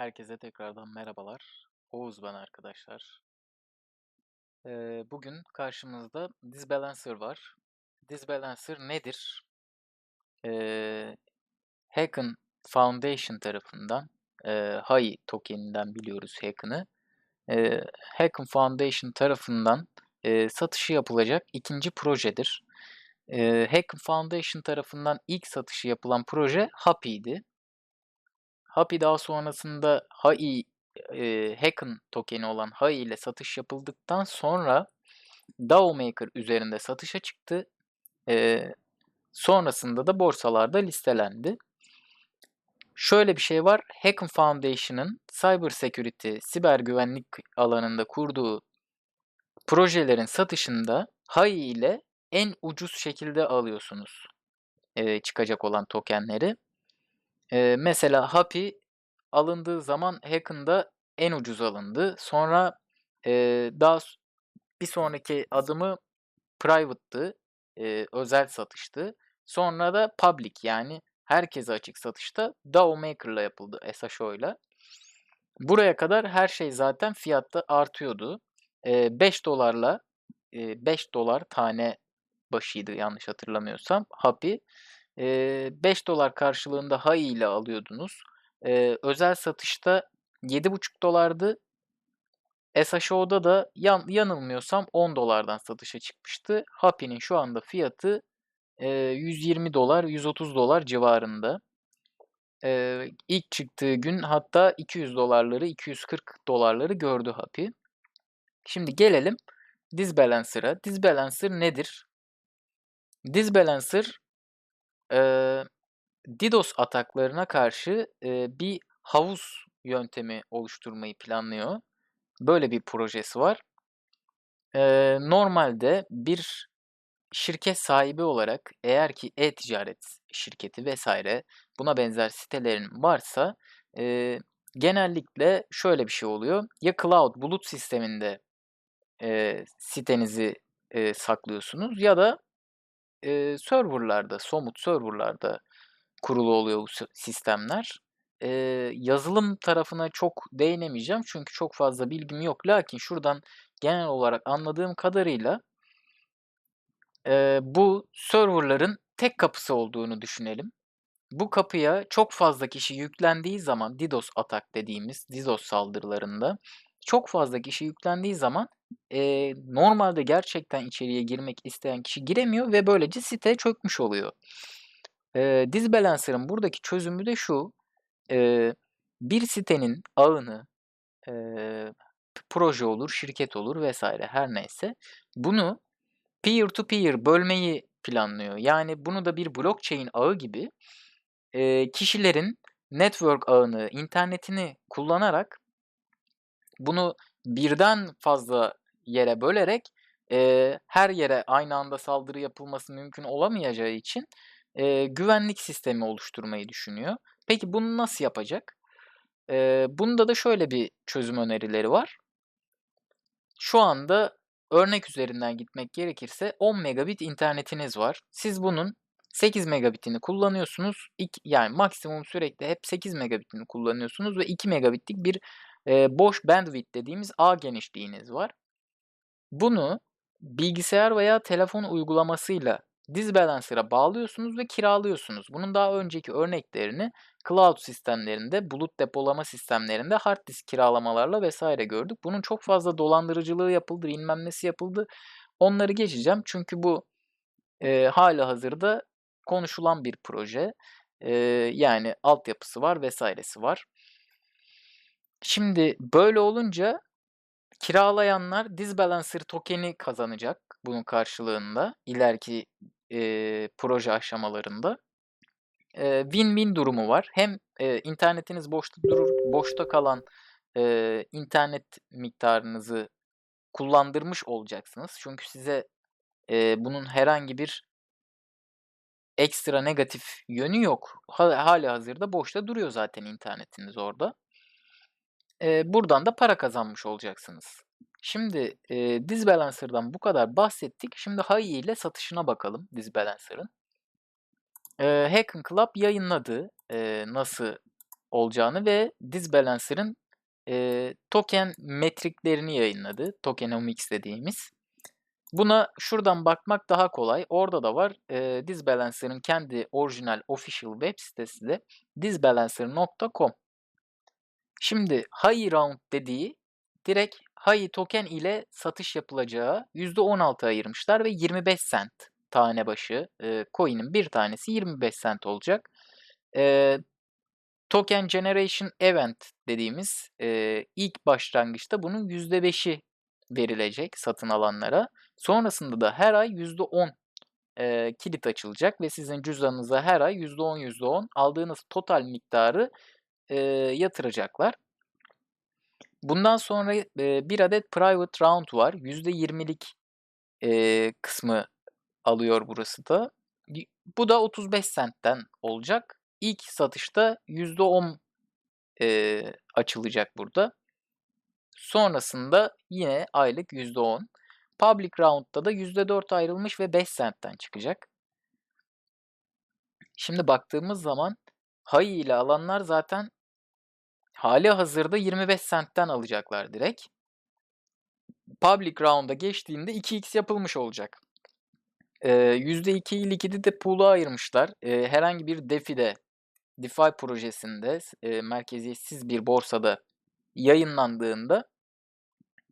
Herkese tekrardan merhabalar. Oğuz ben arkadaşlar. Ee, bugün karşımızda Disbalancer var. Disbalancer nedir? Ee, Hacken Foundation tarafından, e, HAI tokeninden biliyoruz Hacken'ı. Ee, Hacken Foundation tarafından e, satışı yapılacak ikinci projedir. Ee, Hacken Foundation tarafından ilk satışı yapılan proje Happy'di. Happy daha sonrasında HAI e, Hacken tokeni olan HAI ile satış yapıldıktan sonra DAO Maker üzerinde satışa çıktı. E, sonrasında da borsalarda listelendi. Şöyle bir şey var. Hacken Foundation'ın cyber security, siber güvenlik alanında kurduğu projelerin satışında HAI ile en ucuz şekilde alıyorsunuz e, çıkacak olan tokenleri. E, mesela Happy alındığı zaman Hacken'da en ucuz alındı. Sonra e, daha bir sonraki adımı private'tı, e, özel satıştı. Sonra da public yani herkese açık satışta DAO Maker'la yapıldı SHO'yla. Buraya kadar her şey zaten fiyatta artıyordu. E, 5 dolarla e, 5 dolar tane başıydı yanlış hatırlamıyorsam Happy. E, 5 dolar karşılığında HAI ile alıyordunuz. Özel satışta 7,5 dolardı. SHO'da da yan, yanılmıyorsam 10 dolardan satışa çıkmıştı. Happy'nin şu anda fiyatı e, 120 dolar, 130 dolar civarında. E, ilk çıktığı gün hatta 200 dolarları, 240 dolarları gördü Happy. Şimdi gelelim Disbalancer'a. Disbalancer nedir? Disbalancer e, DDoS ataklarına karşı e, bir havuz yöntemi oluşturmayı planlıyor. Böyle bir projesi var. E, normalde bir şirket sahibi olarak eğer ki e-ticaret şirketi vesaire buna benzer sitelerin varsa e, genellikle şöyle bir şey oluyor. Ya cloud bulut sisteminde e, sitenizi e, saklıyorsunuz ya da e, serverlarda, somut serverlarda kurulu oluyor bu sistemler. Ee, yazılım tarafına çok değinemeyeceğim çünkü çok fazla bilgim yok. Lakin şuradan genel olarak anladığım kadarıyla e, bu serverların tek kapısı olduğunu düşünelim. Bu kapıya çok fazla kişi yüklendiği zaman DDoS atak dediğimiz DDoS saldırılarında çok fazla kişi yüklendiği zaman e, normalde gerçekten içeriye girmek isteyen kişi giremiyor ve böylece site çökmüş oluyor. E, Disbalancer'ın buradaki çözümü de şu. E, bir sitenin ağını e, proje olur, şirket olur vesaire her neyse bunu peer to peer bölmeyi planlıyor. Yani bunu da bir blockchain ağı gibi e, kişilerin network ağını, internetini kullanarak bunu birden fazla yere bölerek e, her yere aynı anda saldırı yapılması mümkün olamayacağı için e, güvenlik sistemi oluşturmayı düşünüyor. Peki bunu nasıl yapacak? E, bunda da şöyle bir çözüm önerileri var. Şu anda örnek üzerinden gitmek gerekirse 10 megabit internetiniz var. Siz bunun 8 megabitini kullanıyorsunuz. Yani maksimum sürekli hep 8 megabitini kullanıyorsunuz ve 2 megabitlik bir boş bandwidth dediğimiz ağ genişliğiniz var. Bunu bilgisayar veya telefon uygulamasıyla Disbalancer'a bağlıyorsunuz ve kiralıyorsunuz. Bunun daha önceki örneklerini cloud sistemlerinde, bulut depolama sistemlerinde hard disk kiralamalarla vesaire gördük. Bunun çok fazla dolandırıcılığı yapıldı, bilmem nesi yapıldı. Onları geçeceğim çünkü bu e, hala hazırda konuşulan bir proje. E, yani altyapısı var vesairesi var. Şimdi böyle olunca kiralayanlar Disbalancer tokeni kazanacak bunun karşılığında ileriki e, proje aşamalarında. Win-win durumu var. Hem e, internetiniz boşta durur, boşta kalan e, internet miktarınızı kullandırmış olacaksınız. Çünkü size e, bunun herhangi bir ekstra negatif yönü yok. Hali hazırda boşta duruyor zaten internetiniz orada. E, buradan da para kazanmış olacaksınız. Şimdi e, Disbalancer'dan bu kadar bahsettik. Şimdi HAI ile satışına bakalım Disbalancer'ın. E, Hacken Club yayınladı e, nasıl olacağını ve Disbalancer'ın, eee, token metriklerini yayınladı. Tokenomics dediğimiz. Buna şuradan bakmak daha kolay. Orada da var. Eee, Disbalancer'ın kendi orijinal official web sitesi de disbalancer.com. Şimdi High Round dediği direkt High token ile satış yapılacağı %16 ayırmışlar ve 25 cent tane başı, eee, coin'in bir tanesi 25 cent olacak. Eee, Token Generation Event dediğimiz, eee, ilk başlangıçta bunun %5'i verilecek satın alanlara. Sonrasında da her ay %10, eee, kilit açılacak ve sizin cüzdanınıza her ay %10, %10 aldığınız total miktarı, eee, yatıracaklar. Bundan sonra, eee, 1 adet private round var. %20'lik, eee, kısmı alıyor burası da. Bu da 35 cent'ten olacak. İlk satışta %10, eee, açılacak burada. Sonrasında yine aylık %10. Public round'da da %4 ayrılmış ve 5 cent'ten çıkacak. Şimdi baktığımız zaman High ile alanlar zaten hâlihazırda 25 cent'ten alacaklar direkt. Public round'a geçtiğinde 2x yapılmış olacak. Eee, %2'yi likidite pool'a ayırmışlar. Eee, herhangi bir DeFi'de, DeFi projesinde, eee, merkeziyetsiz bir borsada yayınlandığında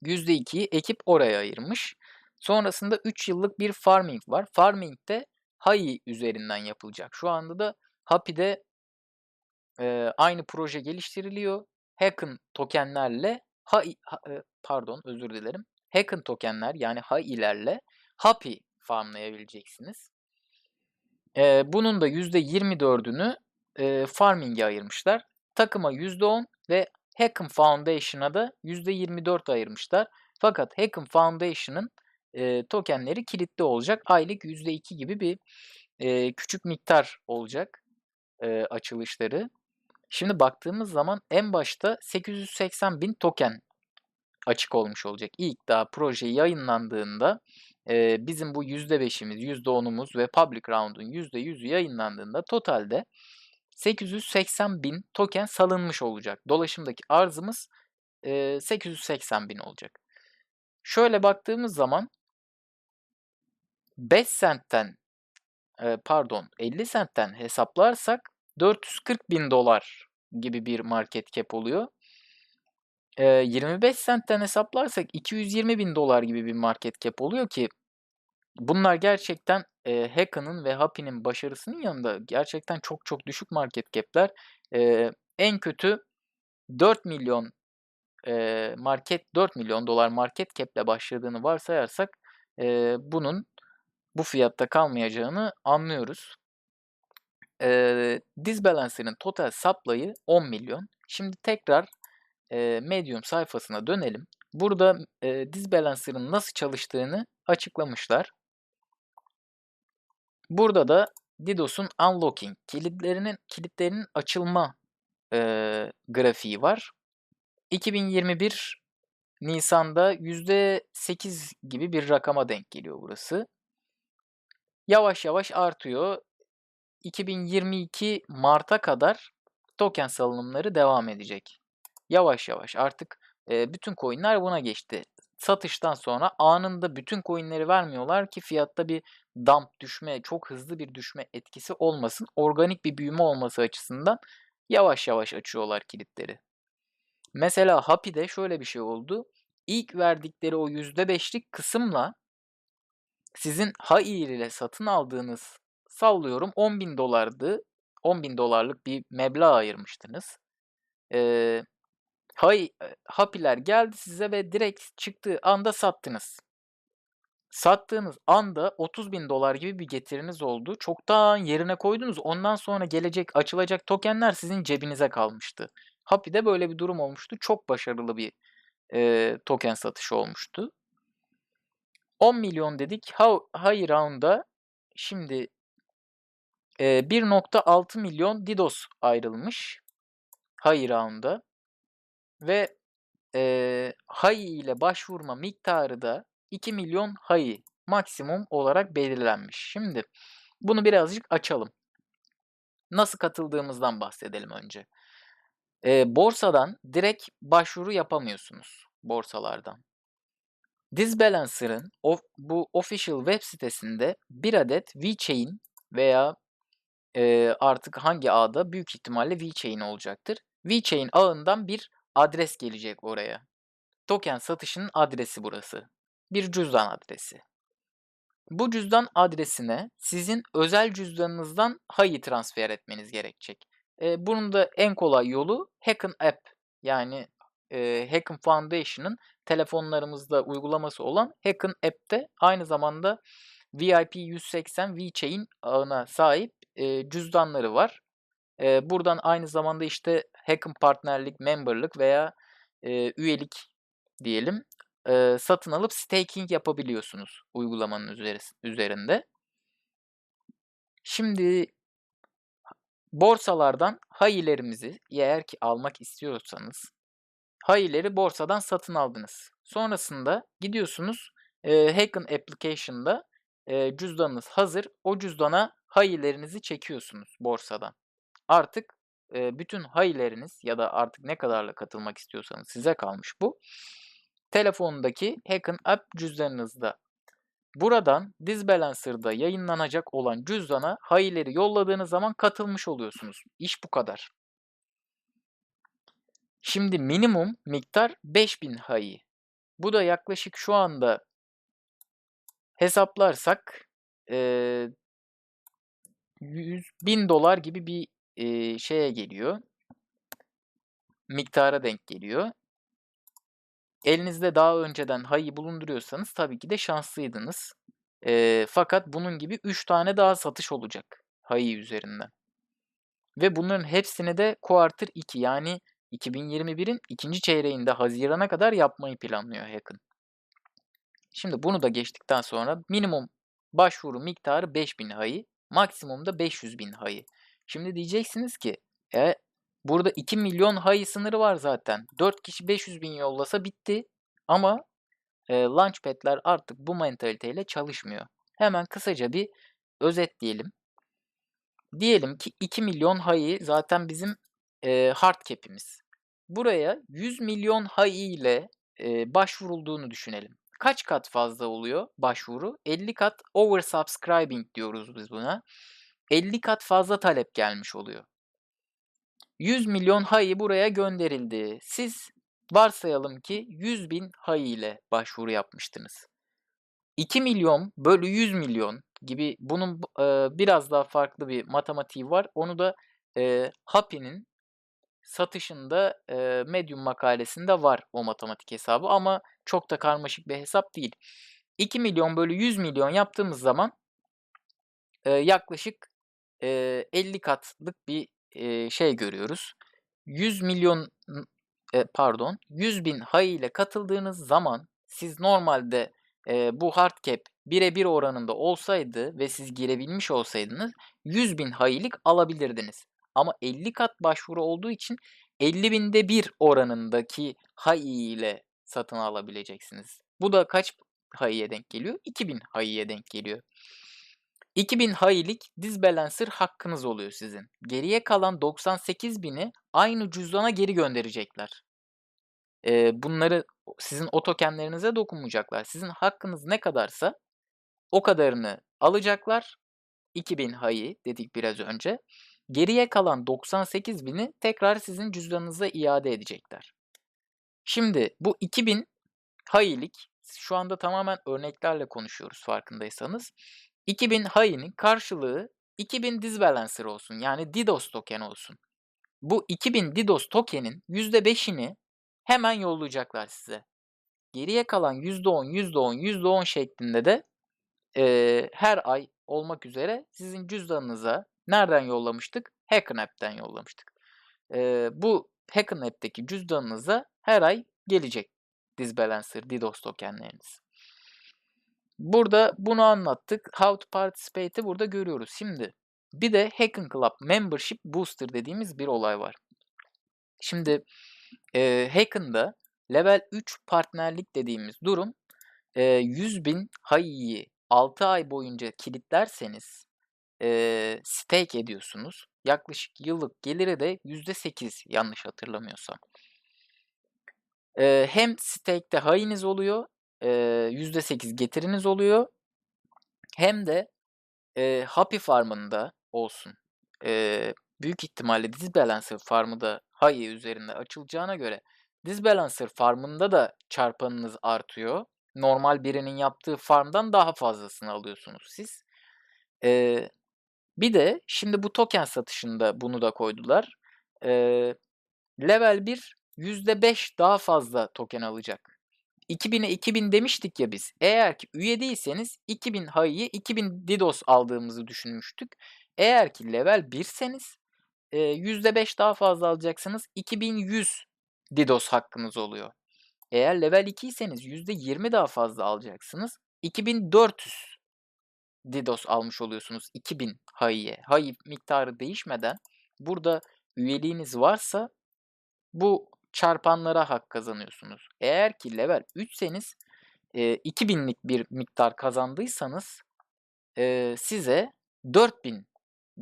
%2'yi ekip oraya ayırmış. Sonrasında 3 yıllık bir farming var. Farming de High üzerinden yapılacak. Şu anda da Hapi'de eee, aynı proje geliştiriliyor. Hacken token'lerle ha eee, pardon özür dilerim. Hacken token'ler yani High'lerle Hapi farmlayabileceksiniz. Eee, bunun da %24'ünü, eee, farming'e ayırmışlar. Takıma %10 ve Hacken Foundation'a da %24 ayırmışlar. Fakat Hacken Foundation'ın, eee, token'leri kilitli olacak. Aylık %2 gibi bir, eee, küçük miktar olacak, eee, açılışları. Şimdi baktığımız zaman en başta 880.000 token açık olmuş olacak. İlk daha proje yayınlandığında, bizim bu %5'imiz, %10'umuz ve public round'un %100'ü yayınlandığında totalde 880.000 token salınmış olacak. Dolaşımdaki arzımız, eee, 880.000 olacak. Şöyle baktığımız zaman 5 cent'ten, eee, pardon 50 cent'ten hesaplarsak $440.000 gibi bir market cap oluyor. Eee, 25 cent'ten hesaplarsak $220.000 gibi bir market cap oluyor ki bunlar gerçekten, eee, Hacken'ın ve Hapi'nin başarısının yanında gerçekten çok çok düşük market cap'ler. Eee, en kötü 4.000.000 eee, market $4.000.000 market cap'le başladığını varsayarsak, eee, bunun bu fiyatta kalmayacağını anlıyoruz. Eee, Disbalancer'ın total supply'ı 10.000.000. Şimdi tekrar, eee, Medium sayfasına dönelim. Burada, eee, Disbalancer'ın nasıl çalıştığını açıklamışlar. Burada da DDoS'un unlocking, kilitlerinin kilitlerinin açılma, eee, grafiği var. 2021 nisan'da %8 gibi bir rakama denk geliyor burası. Yavaş yavaş artıyor. 2022 mart'a kadar token salınımları devam edecek. Yavaş yavaş artık, eee, bütün coin'ler buna geçti. Satıştan sonra anında bütün coin'leri vermiyorlar ki fiyatta bir dump düşme, çok hızlı bir düşme etkisi olmasın. Organik bir büyüme olması açısından yavaş yavaş açıyorlar kilitleri. Mesela Hapi'de şöyle bir şey oldu. İlk verdikleri o %5'lik kısımla sizin High ile satın aldığınız, sallıyorum $10.000'dı. $10.000'lık bir meblağ ayırmıştınız. Eee, High eee, Hapi'ler geldi size ve direkt çıktığı anda sattınız. Sattığınız anda $30.000 gibi bir getiriniz oldu. Çoktan yerine koydunuz. Ondan sonra gelecek, açılacak token'ler sizin cebinize kalmıştı. Hapi'de böyle bir durum olmuştu. Çok başarılı bir, eee, token satışı olmuştu. 10.000.000 dedik. Hav High round'a şimdi eee, 1.6.000.000 DDoS ayrılmış High round'a ve, eee, High ile başvurma miktarı da 2.000.000 High maksimum olarak belirlenmiş. Şimdi bunu birazcık açalım. Nasıl katıldığımızdan bahsedelim önce. Eee, borsadan direkt başvuru yapamıyorsunuz borsalardan. Dizbalancer'ın of bu official web sitesinde bir adet VeChain veya, eee, artık hangi ağda büyük ihtimalle VeChain olacaktır. VeChain ağından bir adres gelecek oraya. Token satışının adresi burası. Bir cüzdan adresi. Bu cüzdan adresine sizin özel cüzdanınızdan Hai'yi transfer etmeniz gerekecek. Eee, bunun da en kolay yolu Hacken App yani, eee, Hacken Foundation'ın telefonlarımızda uygulaması olan Hacken App'te aynı zamanda VIP180 VeChain ağına sahip, eee, cüzdanları var. Eee, buradan aynı zamanda, işte, Hacken partnerlik, member'lık veya, eee, üyelik diyelim, eee, satın alıp staking yapabiliyorsunuz uygulamanın üzeris üzerinde. Şimdi borsalardan Hai'lerimizi eğer ki almak istiyorsanız Hai'leri borsadan satın aldınız. Sonrasında gidiyorsunuz, eee, Hacken application'da, eee, cüzdanınız hazır. O cüzdana Hai'lerinizi çekiyorsunuz borsadan. Artık, eee, bütün Hai'leriniz ya da artık ne kadarla katılmak istiyorsanız size kalmış bu. Telefondaki Hacken App cüzdanınızda. Buradan Dizbalancer'da yayınlanacak olan cüzdana Hai'leri yolladığınız zaman katılmış oluyorsunuz. İş bu kadar. Şimdi minimum miktar 5000 Hai. Bu da yaklaşık şu anda hesaplarsak, eee $100.000 gibi bir, eee, şeye geliyor. Miktara denk geliyor. Elinizde daha önceden Hai bulunduruyorsanız tabii ki de şanslıydınız. Eee, fakat bunun gibi 3 tane daha satış olacak Hai üzerinden. Ve bunların hepsini de quarter 2 yani 2021'in 2. çeyreğinde hazirana kadar yapmayı planlıyor Hacken. Şimdi bunu da geçtikten sonra minimum başvuru miktarı 5000 Hai, maksimum da 500.000 Hai. Şimdi diyeceksiniz ki, e, burada 2.000.000 Hai sınırı var zaten. 4 kişi 500.000 yollasa bitti ama, eee, launchpad'ler artık bu mentaliteyle çalışmıyor. Hemen kısaca bir özetleyelim. Diyelim ki 2.000.000 Hai zaten bizim, eee, hard cap'imiz. Buraya 100.000.000 Hai ile, eee, başvurulduğunu düşünelim. Kaç kat fazla oluyor başvuru? 50 kat oversubscribing diyoruz biz buna. 50 kat fazla talep gelmiş oluyor. 100.000.000 Hai buraya gönderildi. Siz varsayalım ki 100.000 Hai ile başvuru yapmıştınız. 2.000.000 bölü 100.000.000 gibi bunun, eee, biraz daha farklı bir matematiği var. Onu da, eee, Happy'nin satışında, eee, Medium makalesinde var o matematik hesabı ama çok da karmaşık bir hesap değil. 2.000.000 bölü 100.000.000 yaptığımız zaman eee, yaklaşık, eee, 50 katlık bir, eee, şey görüyoruz. 100.000.000 n eee, pardon, 100.000 Hai ile katıldığınız zaman siz normalde, eee, bu hard cap 1'e 1 oranında olsaydı ve siz girebilmiş olsaydınız 100.000 Hai'lik alabilirdiniz. Ama 50 kat başvuru olduğu için 50.000'de 1 oranındaki Hai ile satın alabileceksiniz. Bu da kaç Hai'ye denk geliyor? 2.000 Hai'ye denk geliyor. 2.000 Hai'lik Dizbalancer hakkınız oluyor sizin. Geriye kalan 98.000'i aynı cüzdana geri gönderecekler. Eee, bunları sizin o tokenlerinize dokunmayacaklar. Sizin hakkınız ne kadarsa o kadarını alacaklar. 2.000 Hai dedik biraz önce. Geriye kalan 98.000'i tekrar sizin cüzdanınıza iade edecekler. Şimdi bu 2.000 Hai'lik şu anda tamamen örneklerle konuşuyoruz farkındaysanız. 2.000 Hai'nin karşılığı 2.000 Dizbalancer olsun. Yani DDoS token olsun. Bu 2.000 DDoS token'in %5'ini hemen yollayacaklar size. Geriye kalan %10, %10, %10 şeklinde de, eee, her ay olmak üzere sizin cüzdanınıza nereden yollamıştık? Hacken App'ten yollamıştık. Eee, bu Hacken App'teki cüzdanınıza her ay gelecek Dizbalancer, DDoS tokenleriniz. Burada bunu anlattık. How to participate'i burada görüyoruz. Şimdi bir de Hacken Club Membership Booster dediğimiz bir olay var. Şimdi, eee, Hacken'da level 3 partnerlik dediğimiz durum, eee, 100.000 Hai'yi 6 ay boyunca kilitlerseniz, eee, stake ediyorsunuz. yaklaşık yıllık geliri de %8 yanlış hatırlamıyorsam. Eee, hem stake'te high'iniz oluyor, eee, %8 getiriniz oluyor hem de, eee, Happy Farm'ın da olsun, eee, büyük ihtimalle Disbalancer Farm'ı da High üzerinde açılacağına göre Disbalancer Farm'ında da çarpanınız artıyor. Normal birinin yaptığı farm'dan daha fazlasını alıyorsunuz siz. Eee, bir de şimdi bu token satışında bunu da koydular. Eee, level 1 %5 daha fazla token alacak. 2000'e 2000 demiştik ya biz. Eğer ki üye değilseniz 2000 High'yi 2000 DDoS aldığımızı düşünmüştük. Eğer ki level 1'seniz, eee, %5 daha fazla alacaksınız. 2100 DDoS hakkınız oluyor. Eğer level 2'yseniz %20 daha fazla alacaksınız. 2400 DDoS almış oluyorsunuz 2000 High'ye. High miktarı değişmeden burada üyeliğiniz varsa bu çarpanlara hak kazanıyorsunuz. Eğer ki level 3'seniz, eee, 2000'lik bir miktar kazandıysanız, eee, size 4000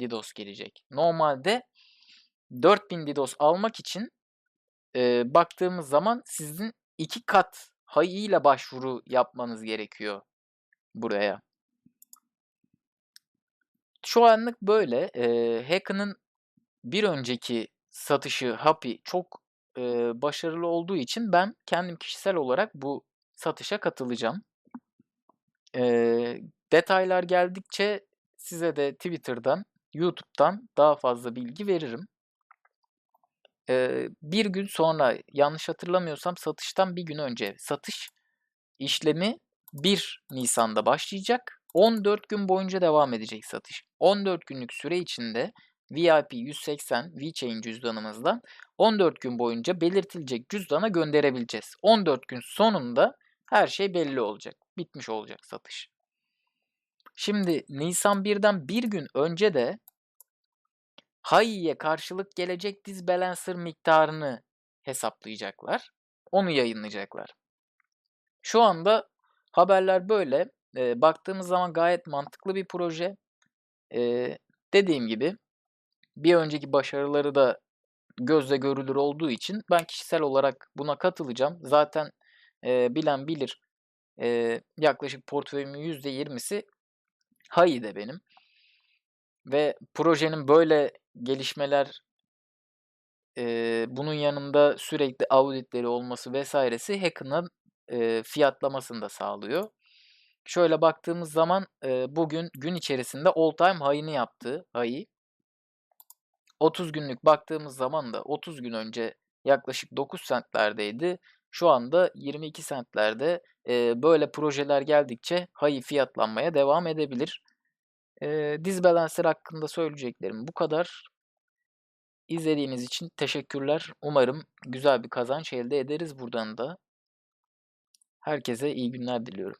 DDoS gelecek. Normalde 4000 DDoS almak için, eee, baktığımız zaman sizin 2 kat High ile başvuru yapmanız gerekiyor buraya. Şu anlık böyle. Eee, Hecane'ın bir önceki satışı Happy çok, eee, başarılı olduğu için ben kendim kişisel olarak bu satışa katılacağım. Eee, detaylar geldikçe size de Twitter'dan, YouTube'dan daha fazla bilgi veririm. Eee, 1 gün sonra yanlış hatırlamıyorsam satıştan 1 gün önce satış işlemi 1 Nisan'da başlayacak. 14 gün boyunca devam edecek satış. 14 günlük süre içinde VIP 180 VeChain cüzdanımızdan 14 gün boyunca belirtilecek cüzdana gönderebileceğiz. 14 gün sonunda her şey belli olacak. Bitmiş olacak satış. Şimdi Nisan 1'den 1 gün önce de High'ye karşılık gelecek Disbalancer miktarını hesaplayacaklar. Onu yayınlayacaklar. Şu anda haberler böyle. Eee, baktığımız zaman gayet mantıklı bir proje. Eee, dediğim gibi bir önceki başarıları da gözle görülür olduğu için ben kişisel olarak buna katılacağım. Zaten, eee, bilen bilir, eee, yaklaşık portföyümün %20'si High'de benim. Ve projenin böyle gelişmeler eee, bunun yanında sürekli audit'leri olması vs.si Hecane'ın, eee, fiyatlamasını da sağlıyor. Şöyle baktığımız zaman, eee, bugün gün içerisinde all time high'ını yaptı High'i. 30 günlük baktığımız zaman da 30 gün önce yaklaşık 9 cent'lerdeydi. Şu anda 22 cent'lerde. Eee, böyle projeler geldikçe High'i fiyatlanmaya devam edebilir. Eee, Disbalancer hakkında söyleyeceklerim bu kadar. İzlediğiniz için teşekkürler. Umarım güzel bir kazanç elde ederiz buradan da. Herkese iyi günler diliyorum.